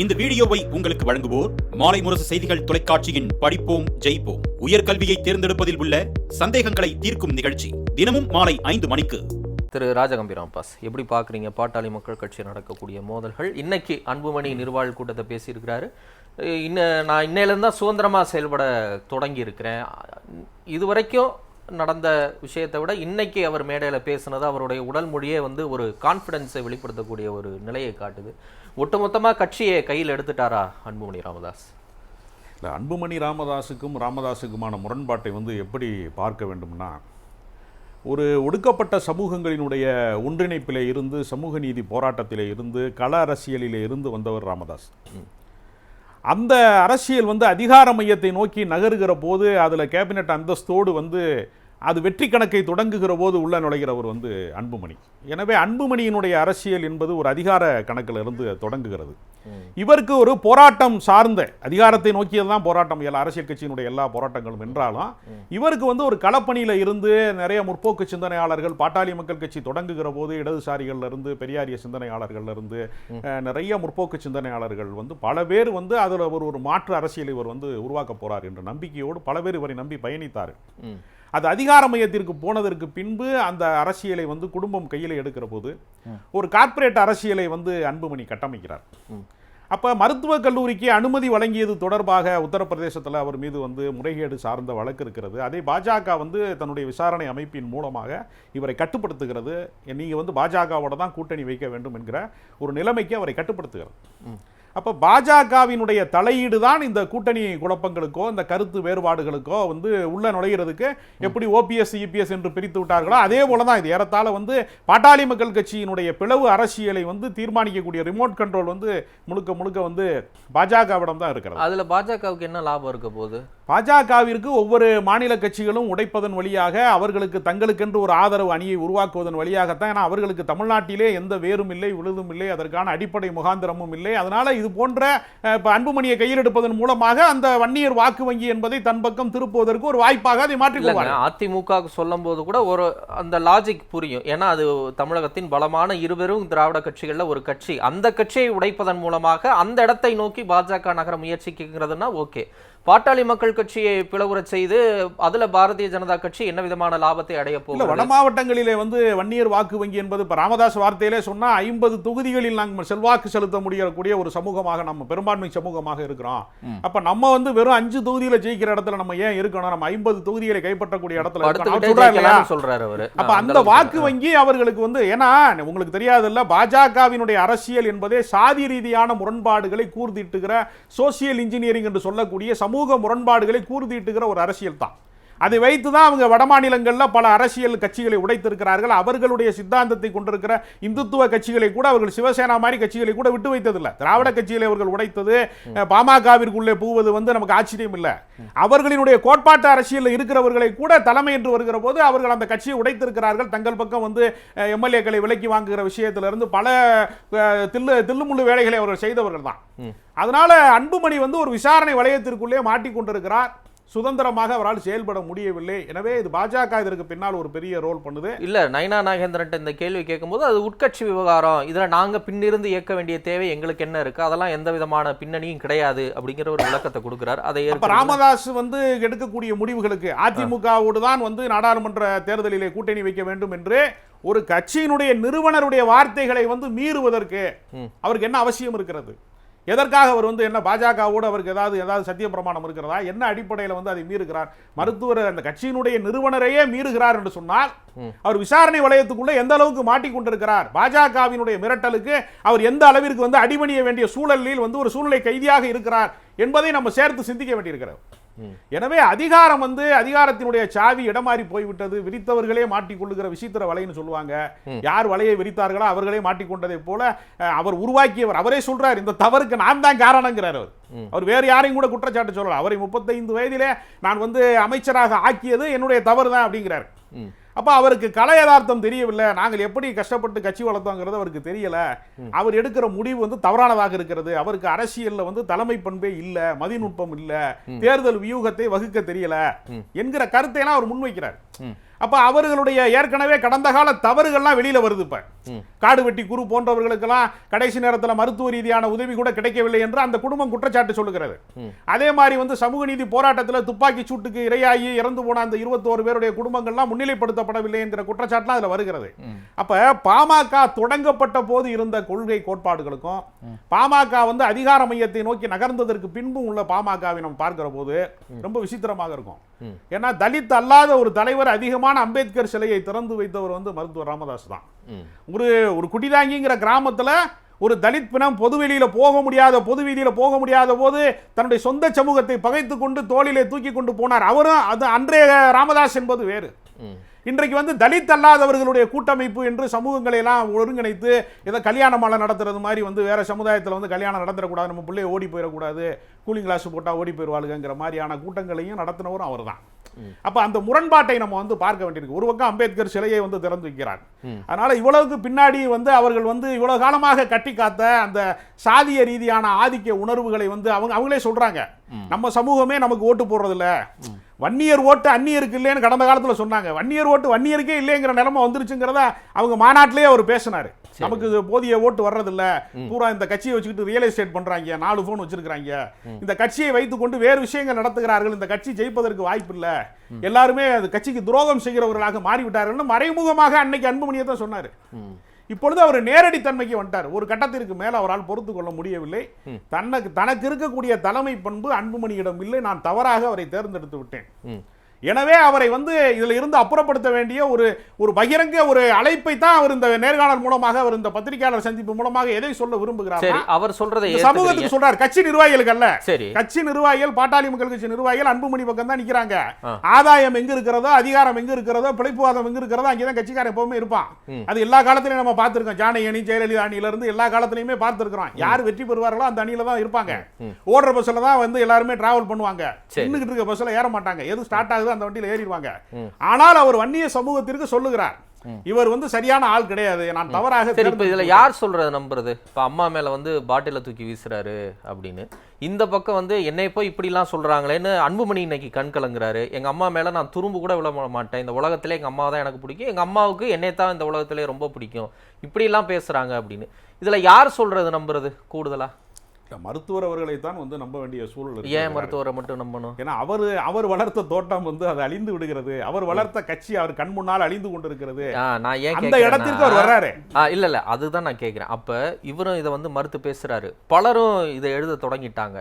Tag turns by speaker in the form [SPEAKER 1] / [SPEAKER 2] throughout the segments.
[SPEAKER 1] இந்த வீடியோவை உங்களுக்கு வழங்குவோர் மாலை முரசு செய்திகள் தொலைக்காட்சியின் படிப்போம் ஜெயிப்போம். உயர்கல்வியை தேர்ந்தெடுப்பதில் உள்ள சந்தேகங்களை தீர்க்கும் நிகழ்ச்சி தினமும் மாலை ஐந்து மணிக்கு.
[SPEAKER 2] திரு ராஜகம்பீரம் பாஸ் எப்படி பார்க்குறீங்க? பாட்டாளி மக்கள் கட்சி நடக்கக்கூடிய மோதல்கள். இன்னைக்கு அன்புமணி நிர்வாக கூட்டத்தை பேசியிருக்கிறாரு. இன்ன நான் இன்னையிலேருந்து தான் சுதந்திரமாக செயல்பட தொடங்கி இருக்கிறேன் இது வரைக்கும் நடந்த விஷயத்தை விட இன்னைக்கு அவர் மேடையில் பேசுனது அவருடைய உடல் மொழியே வந்து ஒரு கான்ஃபிடென்ஸை வெளிப்படுத்தக்கூடிய ஒரு நிலையை காட்டுது. ஒட்டுமொத்தமாக கட்சியை கையில் எடுத்துட்டாரா அன்புமணி ராமதாஸ்?
[SPEAKER 3] இல்லை அன்புமணி ராமதாஸுக்கும் ராமதாஸுக்குமான முரண்பாட்டை வந்து எப்படி பார்க்க வேண்டும்னா ஒரு ஒடுக்கப்பட்ட சமூகங்களினுடைய ஒன்றிணைப்பிலே இருந்து சமூக நீதி போராட்டத்திலே இருந்து கள அரசியலிலே இருந்து வந்தவர் ராமதாஸ். அந்த அரசியல் வந்து அதிகார மையத்தை நோக்கி நகருகிற போது அதில் கேபினட் அந்தஸ்தோடு வந்து அது வெற்றி கணக்கை தொடங்குகிற போது உள்ள நுழைகிறவர் வந்து அன்புமணி. எனவே அன்புமணியினுடைய அரசியல் என்பது ஒரு அதிகார கணக்கில் இருந்து தொடங்குகிறது இவருக்கு ஒரு போராட்டம் சார்ந்த அதிகாரத்தை நோக்கியது தான் போராட்டம் எல்லா அரசியல் கட்சியினுடைய எல்லா போராட்டங்களும் என்றாலும் இவருக்கு வந்து ஒரு களப்பணியில இருந்து நிறைய முற்போக்கு சிந்தனையாளர்கள் பாட்டாளி மக்கள் கட்சி தொடங்குகிற போது இடதுசாரிகள்ல இருந்து பெரியாரிய சிந்தனையாளர்கள்ல இருந்து நிறைய முற்போக்கு சிந்தனையாளர்கள் வந்து பல பேர் வந்து அதுல ஒரு ஒரு மாற்று அரசியலை இவர் வந்து உருவாக்க போறார் என்ற நம்பிக்கையோடு பல பேர் இவரை நம்பி பயணித்தார். அது அதிகார மையத்திற்கு போனதற்கு பின்பு அந்த அரசியலை வந்து குடும்பம் கையில் எடுக்கிற போது ஒரு கார்ப்பரேட் அரசியலை வந்து அன்புமணி கட்டமைக்கிறார். அப்ப மருத்துவக் கல்லூரிக்கு அனுமதி வழங்கியது தொடர்பாக உத்தரப்பிரதேசத்தில் அவர் மீது வந்து முறைகேடு சார்ந்த வழக்கு இருக்கிறது. அதை பாஜக வந்து தன்னுடைய விசாரணை அமைப்பின் மூலமாக இவரை கட்டுப்படுத்துகிறது. நீங்க வந்து பாஜகவோட தான் கூட்டணி வைக்க வேண்டும் என்கிற ஒரு நிலைமைக்கு அவரை கட்டுப்படுத்துகிறது. அப்ப பாஜகவினுடைய தலையீடு தான் இந்த கூட்டணி குழப்பங்களுக்கோ இந்த கருத்து வேறுபாடுகளுக்கோ வந்து உள்ள நுழைகிறதுக்கு எப்படி ஓபிஎஸ் இபிஎஸ் என்று பிரித்து விட்டார்களோ அதே போல தான் இது. ஏறத்தாழ வந்து பாட்டாளி மக்கள் கட்சியினுடைய பிளவு அரசியலை வந்து தீர்மானிக்கக்கூடிய ரிமோட் கண்ட்ரோல் வந்து முழுக்க முழுக்க வந்து பாஜகவிடம் தான் இருக்கிறது.
[SPEAKER 2] அதில் பாஜகவுக்கு என்ன லாபம் இருக்க போகுது?
[SPEAKER 3] பாஜகவிற்கு ஒவ்வொரு மாநில கட்சிகளும் உடைப்பதன் வழியாக அவர்களுக்கு தங்களுக்கென்று ஒரு ஆதரவு அணியை உருவாக்குவதன் வழியாகத்தான். ஏன்னா அவர்களுக்கு தமிழ்நாட்டிலே எந்த வேரும் இல்லை விழுதும் இல்லை அதற்கான அடிப்படை முகாந்திரமும் இல்லை. அதனால இது போன்ற அஹ், இப்ப அன்புமணியை கையில் எடுப்பதன் மூலமாக அந்த வன்னியர் வாக்கு வங்கி என்பதை தன் பக்கம் திருப்புவதற்கு ஒரு வாய்ப்பாக அதை மாற்றிக்
[SPEAKER 2] இல்லைங்க
[SPEAKER 3] கொள்வார்கள்.
[SPEAKER 2] அதிமுக சொல்லும் போது கூட ஒரு அந்த லாஜிக் புரியும். ஏன்னா அது தமிழகத்தின் பலமான இருவரும் திராவிட கட்சிகள்ல ஒரு கட்சி. அந்த கட்சியை உடைப்பதன் மூலமாக அந்த இடத்தை நோக்கி பாஜக நகர முயற்சிக்கிறதுனா ஓகே. பாட்டாளி மக்கள் கட்சியை பிளவுறச் செய்து அதுல பாரதிய ஜனதா கட்சி என்ன விதமான லாபத்தை அடைய
[SPEAKER 3] இல்ல
[SPEAKER 2] போகுது
[SPEAKER 3] வட மாவட்டங்களிலே வந்து வன்னியர் வாக்கு வங்கி என்பது இப்ப ராமதாஸ் வார்த்தையிலே சொன்னா ஐம்பது தொகுதிகளில் நாங்கள் செல்வாக்கு செலுத்த முடியக்கூடிய ஒரு சமூகமாக நம்ம பெரும்பான்மை சமூகமாக இருக்கிறோம். அப்ப நம்ம வந்து வெறும் அஞ்சு தொகுதியில ஜெயிக்கிற இடத்துல நம்ம ஏன் இருக்கணும்? நம்ம ஐம்பது தொகுதிகளை கைப்பற்றக்கூடிய இடத்துல சொல்றாரு
[SPEAKER 2] அவரு.
[SPEAKER 3] அப்ப அந்த வாக்கு வங்கி அவர்களுக்கு வந்து ஏன்னா உங்களுக்கு தெரியாதுல்ல பாஜகவினுடைய அரசியல் என்பதே சாதி ரீதியான முரண்பாடுகளை கூர்திட்டுகிற சோசியல் இன்ஜினியரிங் என்று சொல்லக்கூடிய சமூக முரண்பாடுகளை கூர்திட்டுகிற ஒரு அரசியல் தான் அதை வைத்து தான் அவங்க வடமாநிலங்களில் பல அரசியல் கட்சிகளை உடைத்திருக்கிறார்கள். அவர்களுடைய சித்தாந்தத்தை கொண்டிருக்கிற இந்துத்துவ கட்சிகளை கூட அவர்கள் சிவசேனா மாதிரி கட்சிகளை கூட விட்டு வைத்ததில்லை. திராவிட கட்சிகளை அவர்கள் உடைத்தது பாமகவிற்குள்ளே போவது வந்து நமக்கு ஆச்சரியம் இல்லை. அவர்களினுடைய கோட்பாட்டு அரசியலில் இருக்கிறவர்களை கூட தலைமை என்று வருகிற போது அவர்கள் அந்த கட்சியை உடைத்திருக்கிறார்கள். தங்கள் பக்கம் வந்து எம்எல்ஏக்களை விலக்கி வாங்குகிற விஷயத்திலிருந்து பல தில்லு தில்லுமுள்ளு வேலைகளை அவர்கள் செய்தவர்கள் தான். அதனால அன்புமணி வந்து ஒரு விசாரணை வளையத்திற்குள்ளே மாட்டிக்கொண்டிருக்கிறார். சுதந்திரமாக அவரால் செயல்பட முடியவில்லை. எனவே இது பாஜக இதற்கு பின்னால் ஒரு பெரிய ரோல் பண்ணுது.
[SPEAKER 2] இல்ல நயனா நாகேந்திரன் இந்த கேள்வி கேட்கும்போது அது உட்கட்சி விவகாரம். இதுல நாங்க பின்னிருந்து இயக்க வேண்டிய தேவை எங்களுக்கு என்ன இருக்கு? அதெல்லாம் எந்த விதமான பின்னணியும் கிடையாது அப்படிங்கிற ஒரு விளக்கத்தை கொடுக்கிறார். அதை
[SPEAKER 3] ராமதாஸ் வந்து எடுக்கக்கூடிய முடிவுகளுக்கு அதிமுகவோடு தான் வந்து நாடாளுமன்ற தேர்தலிலே கூட்டணி வைக்க வேண்டும் என்று ஒரு கட்சியினுடைய நிறுவனருடைய வார்த்தைகளை வந்து மீறுவதற்கு அவருக்கு என்ன அவசியம் இருக்கிறது? எதற்காக அவர் வந்து என்ன பாஜகவோடு அவருக்கு ஏதாவது ஏதாவது சத்திய பிரமாணம் இருக்கிறதா? என்ன அடிப்படையில் வந்து அதை மீறுகிறார்? மருத்துவர் அந்த கட்சியினுடைய நிறுவனரையே மீறுகிறார் என்று சொன்னால் அவர் விசாரணை வளையத்துக்குள்ள எந்த அளவுக்கு மாட்டிக்கொண்டிருக்கிறார்? பாஜகவினுடைய மிரட்டலுக்கு அவர் எந்த அளவிற்கு வந்து அடிபணிய வேண்டிய சூழலில் வந்து ஒரு சூழ்நிலை கைதியாக இருக்கிறார் என்பதை நம்ம சேர்த்து சிந்திக்க வேண்டியிருக்கிறது. எனவே அதிகாரம் வந்து அதிகாரத்தினுடைய சாவி இடமாறி போய்விட்டது. விரித்தவர்களே மாட்டிக்கொள்ளுகிற விசித்திர வலைன்னு சொல்லுவாங்க. யார் வலையை விரித்தார்களோ அவர்களே மாட்டிக்கொண்டதை போல அவர் உருவாக்கியவர். அவரே சொல்றார் இந்த தவறுக்கு நான் தான் காரணங்கிறார் அவர். அவர் வேறு யாரையும் கூட குற்றச்சாட்டு சொல்லல. அவரை முப்பத்தைந்து வயதிலே நான் வந்து அமைச்சராக ஆக்கியது என்னுடைய தவறு தான் அப்படிங்கிறார். அப்ப அவருக்கு கலை யதார்த்தம் தெரியவில்லை. நாங்கள் எப்படி கஷ்டப்பட்டு கட்சி வளர்த்தோங்கிறது அவருக்கு தெரியல. அவர் எடுக்கிற முடிவு வந்து தவறானதாக இருக்கிறது. அவருக்கு அரசியல்ல வந்து தலைமை பண்பே இல்ல மதிநுட்பம் இல்ல தேர்தல் வியூகத்தை வகுக்க தெரியல என்கிற கருத்தை எல்லாம் அவர் முன்வைக்கிறார். அப்ப அவர்களுடைய ஏற்கனவே கடந்த கால தவறுகள்லாம் வெளியில வருது இப்ப. காடு வெட்டி குரு போன்றவர்களுக்கெல்லாம் கடைசி நேரத்துல மருத்துவ ரீதியான உதவி கூட கிடைக்கவில்லை என்று அந்த குடும்பம் குற்றச்சாட்டு சொல்லுகிறது. அதே மாதிரி வந்து சமூக நீதி போராட்டத்துல துப்பாக்கி சூட்டுக்கு இரையாகி இறந்து போன அந்த இருபத்தோரு பேருடைய குடும்பங்கள்லாம் முன்னிலைப்படுத்தப்படவில்லை என்கிற குற்றச்சாட்டுலாம் அதுல வருகிறது. அப்ப பாமக தொடங்கப்பட்ட போது இருந்த கொள்கை கோட்பாடுகளுக்கும் பாமக வந்து அதிகார மையத்தை நோக்கி நகர்ந்ததற்கு பின்பும் உள்ள பாமகவை நம்ம பார்க்கிற போது ரொம்ப விசித்திரமாக இருக்கும். ஏன்னா தலித் அல்லாத ஒரு தலைவர் அதிகமான அம்பேத்கர் சிலையை திறந்து வைத்தவர் வந்து மருத்துவர் ராமதாஸ் தான். ஒரு ஒரு குடிதாங்கிங்கிற கிராமத்துல ஒரு தலித் பிணம் பொது வெளியில போக முடியாத பொது வீதியில போக முடியாத போது தன்னுடைய சொந்த சமூகத்தை பகைத்து கொண்டு தோளிலே தூக்கி கொண்டு போனார். அவரும் அது அன்றைய ராமதாஸ் என்பது வேறு. இன்றைக்கு வந்து தலித் அல்லாதவர்களுடைய கூட்டமைப்பு என்று சமூகங்களை எல்லாம் ஒருங்கிணைத்து ஏதோ கல்யாண மாலை நடத்துறது மாதிரி வந்து வேற சமுதாயத்தில் வந்து கல்யாணம் நடத்தக்கூடாது நம்ம பிள்ளைய ஓடி போயிடக்கூடாது கூலிங் கிளாஸ் போட்டால் ஓடி போயிடுவாளுங்கிற மாதிரியான கூட்டங்களையும் நடத்தினவரும் அவர் தான் அப்ப அந்த முரண்பாட்டை நம்ம வந்து பார்க்க வேண்டியிருக்கு. ஒரு பக்கம் அம்பேத்கர் சிலையை வந்து திறந்து வைக்கிறார். அதனால இவ்வளவுக்கு பின்னாடி வந்து அவர்கள் வந்து இவ்வளவு காலமாக கட்டி காத்த அந்த சாதிய ரீதியான ஆதிக்க உணர்வுகளை வந்து அவங்க அவங்களே சொல்றாங்க. நம்ம சமூகமே நமக்கு ஓட்டு போடுறதில்ல. வன்னியர் ஓட்டு அந்நியருக்கு இல்லைன்னு கடந்த காலத்துல சொன்னாங்க. வன்னியர் ஓட்டு வன்னியருக்கே இல்லைங்கிற நிலைமை வந்துருச்சுங்கிறத அவங்க மாநாட்டிலேயே அவர் பேசினாரு. நமக்கு போதிய ஓட்டு வர்றதில்ல. பூரா இந்த கட்சியை வச்சுக்கிட்டு ரியல் எஸ்டேட் பண்றாங்க. நாலு போன் வச்சிருக்காங்க இந்த கட்சியை வைத்துக்கொண்டு வேறு விஷயங்கள் நடத்துகிறார்கள். இந்த கட்சி ஜெயிப்பதற்கு வாய்ப்பு இல்ல. எல்லாருமே அது கட்சிக்கு துரோகம் செய்கிறவர்களாக மாறிவிட்டார்கள். மறைமுகமாக அன்னைக்கு அன்புமணியை தான் சொன்னாரு இப்பொழுது அவர் நேரடி தன்மைக்கு வந்துட்டார். ஒரு கட்டத்திற்கு மேல் அவரால் பொறுத்து கொள்ள முடியவில்லை. தனக்கு தனக்கு இருக்கக்கூடிய தலைமை பண்பு அன்புமணியிடம் இல்லை. நான் தவறாக அவரை தேர்ந்தெடுத்து விட்டேன். எனவே அவரை வந்து இதுல இருந்து அப்புறப்படுத்த வேண்டிய ஒரு ஒரு பகிரங்க ஒரு அழைப்பை தான் அவர் இந்த நேர்காணல் மூலமாக அவர் இந்த பத்திரிகையாளர் சந்திப்பு மூலமாக எதை சொல்ல விரும்புகிறார்
[SPEAKER 2] அவர் சொல்றதை
[SPEAKER 3] சமூகத்துக்கு சொல்றார் கட்சி நிர்வாகிகளுக்கு அல்ல கட்சி நிர்வாகிகள் பாட்டாளி மக்கள் கட்சி நிர்வாகிகள் அன்புமணி பக்கம் தான் நிக்கிறாங்க. ஆதாயம் எங்க இருக்கிறதோ அதிகாரம் எங்க இருக்கிறதோ பிழைப்புவாதம் எங்க இருக்கிறதோ அங்கேதான் கட்சிக்காரன் எப்பவுமே இருப்பான். அது எல்லா காலத்திலயும் நம்ம பார்த்திருக்கோம். ஜானகி அணி ஜெயலலிதா அணியில இருந்து எல்லா காலத்திலயுமே பார்த்திருக்கிறோம். யார் வெற்றி பெறுவார்களோ அந்த அணியில தான் இருப்பாங்க. ஓடுற பஸ்ல தான் வந்து எல்லாருமே டிராவல் பண்ணுவாங்க.
[SPEAKER 2] சரி.
[SPEAKER 3] நின்னுகிட்டு இருக்க பஸ்ல ஏற மாட்டாங்க. எது ஸ்டார்ட் ஆகுதோ அந்த வண்டியில ஏறிடுவாங்க. ஆனால் அவர் வன்னிய சமூகத்திற்கு சொல்லுகிறார் இவர் வந்து சரியான ஆள் கிடையாது நான் தவறாக
[SPEAKER 2] சரி இப்ப இதுல யார் சொல்றது நம்புறது? இப்ப அம்மா மேல வந்து பாட்டில தூக்கி வீசுறாரு அப்படின்னு. இந்த பக்கம் வந்து என்னை போய் இப்படிலாம் சொல்றாங்களேன்னு அன்புமணி இன்னைக்கு கண் கலங்குறாரு. எங்க அம்மா மேல நான் துரும்பு கூட விழ மாட்டேன். இந்த உலகத்திலே எங்க அம்மா தான் எனக்கு பிடிக்கும். எங்க அம்மாவுக்கு என்னை தான் இந்த உலகத்திலே ரொம்ப பிடிக்கும். இப்படிலாம் பேசுறாங்க அப்படின்னு. இதுல யார் சொல்றது நம்புறது கூடுதலா?
[SPEAKER 3] இல்ல, மருத்துவர் அவர்களை தான் வந்து நம்ப வேண்டிய சூழல்
[SPEAKER 2] ஏன். மருத்துவரை மட்டும் நம்பணும்?
[SPEAKER 3] ஏன்னா அவர் அவர் வளர்த்த தோட்டம் வந்து அது அழிந்து விடுகிறது. அவர் வளர்த்த கட்சி அவர் கண் முன்னால் அழிந்து கொண்டிருக்கிறது.
[SPEAKER 2] நான் ஏன்
[SPEAKER 3] அந்த இடத்திற்கு அவர் வர்றாரு.
[SPEAKER 2] இல்ல இல்ல அதுதான் நான் கேட்குறேன் அப்ப இவரும் இதை வந்து மறுத்து பேசுறாரு. பலரும் இதை எழுத தொடங்கிட்டாங்க.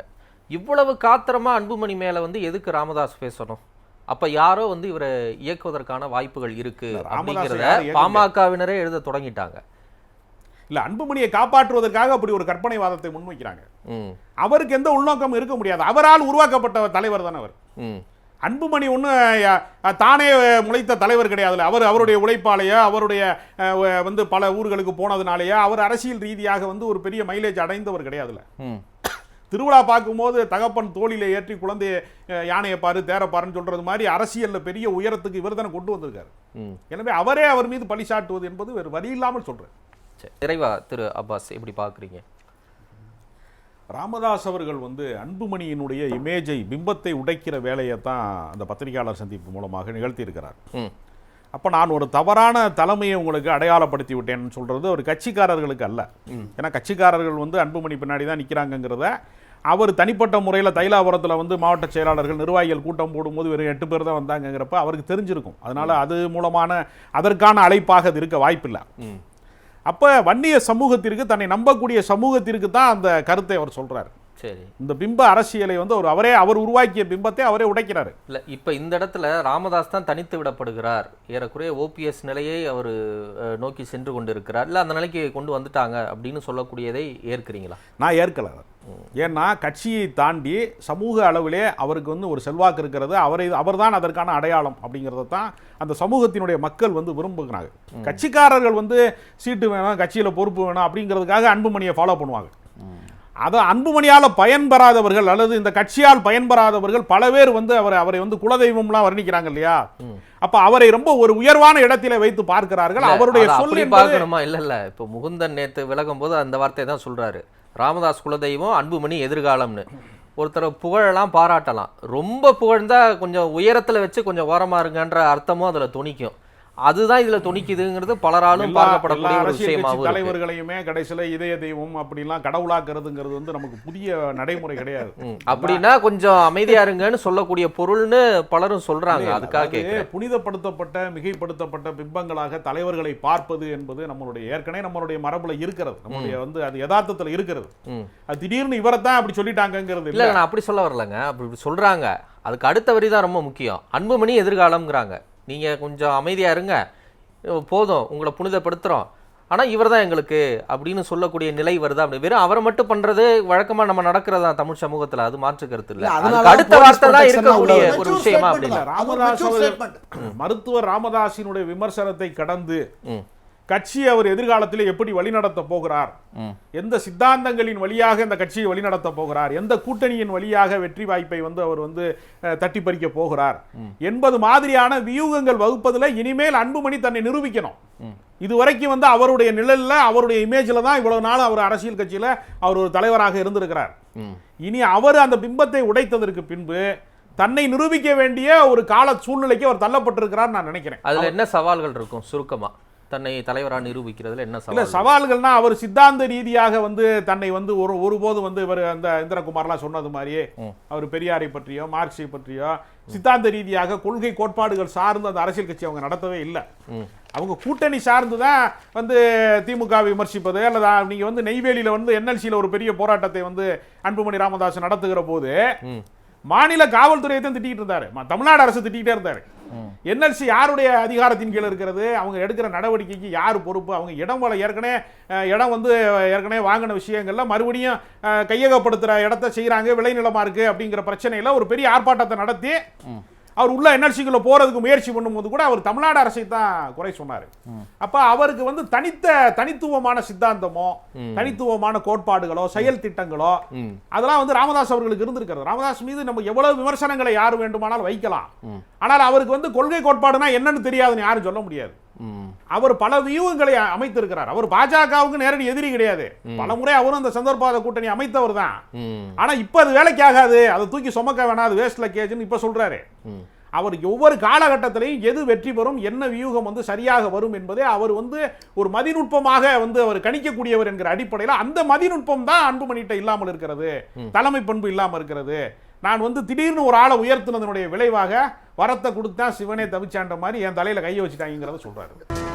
[SPEAKER 2] இவ்வளவு காத்திரமா அன்புமணி மேல வந்து எதுக்கு ராமதாஸ் பேசணும்? அப்ப யாரோ வந்து இவரை இயக்குவதற்கான வாய்ப்புகள் இருக்கு அப்படிங்கிறத பாமகவினரே எழுத தொடங்கிட்டாங்க.
[SPEAKER 3] இல்ல அன்புமணியை காப்பாற்றுவதற்காக அப்படி ஒரு கற்பனை வாதத்தை முன்வைக்கிறாங்க அவருக்கு எந்த உள்நோக்கம் இருக்க முடியாது. அவரால் உருவாக்கப்பட்ட தலைவர் தானே அவர். அன்புமணி ஒன்று தானே முளைத்த தலைவர் கிடையாதுல்ல. அவர் அவருடைய உழைப்பாலேயோ அவருடைய வந்து பல ஊர்களுக்கு போனதுனாலேயோ அவர் அரசியல் ரீதியாக வந்து ஒரு பெரிய மைலேஜ் அடைந்தவர் கிடையாதுல்ல. திருவிழா பார்க்கும்போது தகப்பன் தோளிலே ஏற்றி குழந்தை அஹ், யானையை பாரு தேரப்பாருன்னு சொல்றது மாதிரி அரசியல்ல பெரிய உயரத்துக்கு இவர் தானே கொண்டு வந்திருக்காரு. எனவே அவரே அவர் மீது பழி சாட்டுவது என்பது வேறு வழி இல்லாமல் சொல்றேன்.
[SPEAKER 2] சரி நிறைவா திரு அப்பாஸ் எப்படி பார்க்குறீங்க?
[SPEAKER 3] ராமதாஸ் அவர்கள் வந்து அன்புமணியினுடைய இமேஜை பிம்பத்தை உடைக்கிற வேலையை தான் அந்த பத்திரிகையாளர் சந்திப்பு மூலமாக நிகழ்த்தியிருக்கிறார். அப்போ நான் ஒரு தவறான தலைமையை உங்களுக்கு அடையாளப்படுத்தி விட்டேன்னு சொல்றது ஒரு கட்சிக்காரர்களுக்கு அல்ல. ஏன்னா கட்சிக்காரர்கள் வந்து அன்புமணி பின்னாடி தான் நிற்கிறாங்கங்கிறத அவர் தனிப்பட்ட முறையில் தைலாபுரத்தில் வந்து மாவட்ட செயலாளர்கள் நிர்வாகிகள் கூட்டம் போடும்போது வெறும் எட்டு பேர் தான் வந்தாங்கங்கிறப்ப அவருக்கு தெரிஞ்சிருக்கும். அதனால அது மூலமான அதற்கான அழைப்பாக அது இருக்க வாய்ப்பில்லை. அப்போ வன்னிய சமூகத்திற்கு தன்னை நம்பக்கூடிய சமூகத்திற்கு தான் அந்த கருத்தை அவர் சொல்றாரு.
[SPEAKER 2] சரி.
[SPEAKER 3] இந்த பிம்ப அரசியலை வந்து அவர் அவரே அவர் உருவாக்கிய பிம்பத்தை அவரே உடைக்கிறாரு.
[SPEAKER 2] இல்ல இப்ப இந்த இடத்துல ராமதாஸ் தான் தனித்து விடப்படுகிறார். ஏறக்குறைய ஓபிஎஸ் நிலையை அவர் நோக்கி சென்று கொண்டிருக்கிறார். இல்ல அந்த நிலைக்கு கொண்டு வந்துட்டாங்க அப்படின்னு சொல்லக்கூடியதை ஏற்கிறீங்களா?
[SPEAKER 3] நான் ஏற்கல. ஏன்னா கட்சியை தாண்டி சமூக அளவிலே அவருக்கு வந்து ஒரு செல்வாக்கு இருக்கிறது. அவரை அவர்தான் அதற்கான அடையாளம் அப்படிங்கிறத தான் அந்த சமூகத்தினுடைய மக்கள் வந்து விரும்புகிறாங்க. கட்சிக்காரர்கள் வந்து சீட்டு வேணும் கட்சியில பொறுப்பு வேணும் அப்படிங்கிறதுக்காக அன்புமணியை ஃபாலோ பண்ணுவாங்க. அதை அன்புமணியால் பயன்பெறாதவர்கள் அல்லது இந்த கட்சியால் பயன்பெறாதவர்கள் பல பேர் வந்து அவரை அவரை வந்து குலதெய்வம்லாம் வர்ணிக்கிறாங்க இல்லையா? அப்ப அவரை ரொம்ப ஒரு உயர்வான இடத்திலே வைத்து பார்க்கிறார்கள். அவருடைய
[SPEAKER 2] அதை
[SPEAKER 3] சொல்
[SPEAKER 2] அப்படி
[SPEAKER 3] என்பது
[SPEAKER 2] பார்க்கணுமா? இல்ல இல்ல. இப்போ முகுந்தன் நேத்து விலகும் போது அந்த வார்த்தையை தான் சொல்றாரு. ராமதாஸ் குலதெய்வம் அன்புமணி எதிர்காலம்னு. ஒருத்தரை புகழலாம் பாராட்டலாம். ரொம்ப புகழ்ந்தால் கொஞ்சம் உயரத்தில் வச்சு கொஞ்சம் ஓரமாக இருங்கன்ற அர்த்தமும் அதில் துணிக்கும். அதுதான் இதுல துணிக்குதுங்கிறது பலராலும் பார்க்கப்படக்கூடிய ஒரு.
[SPEAKER 3] தலைவர்களையுமே கடைசியில இதய தெய்வம் அப்படிலாம் கடவுளாக்குறதுங்கிறது வந்து நமக்கு புதிய நடைமுறை கிடையாது.
[SPEAKER 2] அப்படின்னா கொஞ்சம் அமைதியா இருங்கன்னு சொல்லக்கூடிய பொருள்னு பலரும் சொல்றாங்க. அதுக்காக
[SPEAKER 3] புனிதப்படுத்தப்பட்ட மிகைப்படுத்தப்பட்ட பிம்பங்களாக தலைவர்களை பார்ப்பது என்பது நம்மளுடைய ஏற்கனவே நம்மளுடைய மரபுல இருக்கிறது. நம்மளுடைய வந்து அது யதார்த்தத்துல இருக்கிறது. அது திடீர்னு இவரை தான் அப்படி சொல்லிட்டாங்கங்கிறது
[SPEAKER 2] இல்ல நான் அப்படி சொல்ல வரலங்க. அப்படி சொல்றாங்க. அதுக்கு அடுத்த வரி தான் ரொம்ப முக்கியம். அன்புமணி எதிர்காலம்ங்கிறாங்க. நீங்க கொஞ்சம் அமைதியா இருங்க போதும் உங்களை புனிதப்படுத்துறோம் ஆனா இவர் தான் எங்களுக்கு அப்படின்னு சொல்லக்கூடிய நிலை வருது அப்படி வெறும் அவரை மட்டும் பண்றது வழக்கமா நம்ம நடக்கிறதா தமிழ் சமூகத்துல அது மாற்று கருத்து இல்ல அடுத்த வார்த்தை தான் இருக்கக்கூடிய ஒரு. விஷயமா அப்படின்னா.
[SPEAKER 3] ராமதாஸ். மருத்துவர் ராமதாசினுடைய விமர்சனத்தை கடந்து கட்சி அவர் எதிர்காலத்தில் எப்படி வழிநடத்த போகிறார். எந்த சித்தாந்தங்களின் வழியாக இந்த கட்சியை வழிநடத்த போகிறார்? எந்த கூட்டணியின் வழியாக வெற்றி வாய்ப்பை வந்து அவர் வந்து தட்டி பறிக்க போகிறார்? என்பது மாதிரியான வியூகங்கள் வகுப்பதில் இனிமேல் அன்புமணி தன்னை நிரூபிக்கணும். இதுவரைக்கும் வந்து அவருடைய நிழல்ல அவருடைய இமேஜ்ல தான் இவ்வளவு நாள் அவர் அரசியல் கட்சியில அவர் ஒரு தலைவராக இருந்திருக்கிறார். இனி அவர் அந்த பிம்பத்தை உடைத்ததற்கு பின்பு தன்னை நிரூபிக்க வேண்டிய ஒரு கால சூழ்நிலைக்கு அவர் தள்ளப்பட்டிருக்கிறார் நான் நினைக்கிறேன்.
[SPEAKER 2] அதுல என்ன சவால்கள் இருக்கும்? சுருக்கமா. தன்னை தலைவரா நிரூபிக்கிறதுல என்ன
[SPEAKER 3] இல்ல
[SPEAKER 2] சவால்?
[SPEAKER 3] சவால்கள்னா அவர் சித்தாந்த ரீதியாக வந்து தன்னை வந்து ஒரு ஒருபோது வந்து இவர் அந்த இந்திரகுமார்லாம் சொன்னது மாதிரியே அவர் பெரியாரை பற்றியோ மார்க்ஸை பற்றியோ சித்தாந்த ரீதியாக கொள்கை கோட்பாடுகள் சார்ந்து அந்த அரசியல் கட்சி அவங்க நடத்தவே இல்லை. அவங்க கூட்டணி சார்ந்து தான் வந்து திமுக விமர்சிப்பது அல்லது நீங்க வந்து நெய்வேலியில வந்து என்எல்சியில் ஒரு பெரிய போராட்டத்தை வந்து அன்புமணி ராமதாஸ் நடத்துகிற போது மாநில காவல்துறையை தான் திட்டிட்டு இருந்தாரு தமிழ்நாடு அரசு திட்டிகிட்டே இருந்தாரு. என்எல்சி யாருடைய அதிகாரத்தின் கீழ் இருக்கிறது? அவங்க எடுக்கிற நடவடிக்கைக்கு யார் பொறுப்பு? அவங்க இடம் வள ஏற்கனவே இடம் வந்து ஏற்கனவே வாங்கின விஷயங்கள்ல மறுபடியும் கையகப்படுத்துகிற கையகப்படுத்துற இடத்த செய்கிறாங்க விளைநிலமா இருக்கு அப்படிங்கிற பிரச்சனையில் ஒரு பெரிய ஆர்ப்பாட்டத்தை நடத்தி அவர் உள்ள என்எல்சிக்குள்ள போறதுக்கு முயற்சி பண்ணும்போது கூட அவர் தமிழ்நாடு அரசை தான் குறை சொன்னாரு. அப்ப அவருக்கு வந்து தனித்த தனித்துவமான சித்தாந்தமோ தனித்துவமான கோட்பாடுகளோ செயல் திட்டங்களோ. அதெல்லாம் வந்து ராமதாஸ் அவர்களுக்கு இருந்திருக்கிறது. ராமதாஸ் மீது நம்ம எவ்வளவு விமர்சனங்களை யார் வேண்டுமானாலும் வைக்கலாம். ஆனால் அவருக்கு வந்து கொள்கை கோட்பாடுனா என்னன்னு தெரியாதுன்னு யாரும் சொல்ல முடியாது. அவர் பல வியூகங்களை அமைத்திருக்கிறார். அவர் பாஜகவுக்கு நேரடி எதிரி கிடையாது. பல முறை அவரும் அந்த சந்தர்ப்பாத கூட்டணி அமைத்தவர் தான். ஆனா இப்ப அது வேலைக்கு ஆகாது அதை தூக்கி சுமக்க வேணாம். அது வேஸ்ட் லக்கேஜ்னு இப்ப சொல்றாரு. அவர் ஒவ்வொரு காலகட்டத்திலையும் எது வெற்றி பெறும் என்ன வியூகம் வந்து சரியாக வரும் என்பதை அவர் வந்து ஒரு மதிநுட்பமாக வந்து அவர் கணிக்கக்கூடியவர் என்கிற அடிப்படையில் அந்த மதிநுட்பம் தான் அன்புமணிட்ட இல்லாமல் இருக்கிறது. தலைமை பண்பு இல்லாமல் இருக்கிறது. நான் வந்து திடீர்னு ஒரு ஆளை உயர்த்தினதனுடைய விளைவாக வரத்தை கொடுத்தா சிவனே தவிச்சான்ற மாதிரி என் தலையில் கையை வச்சுட்டாங்கிறத சொல்கிறாரு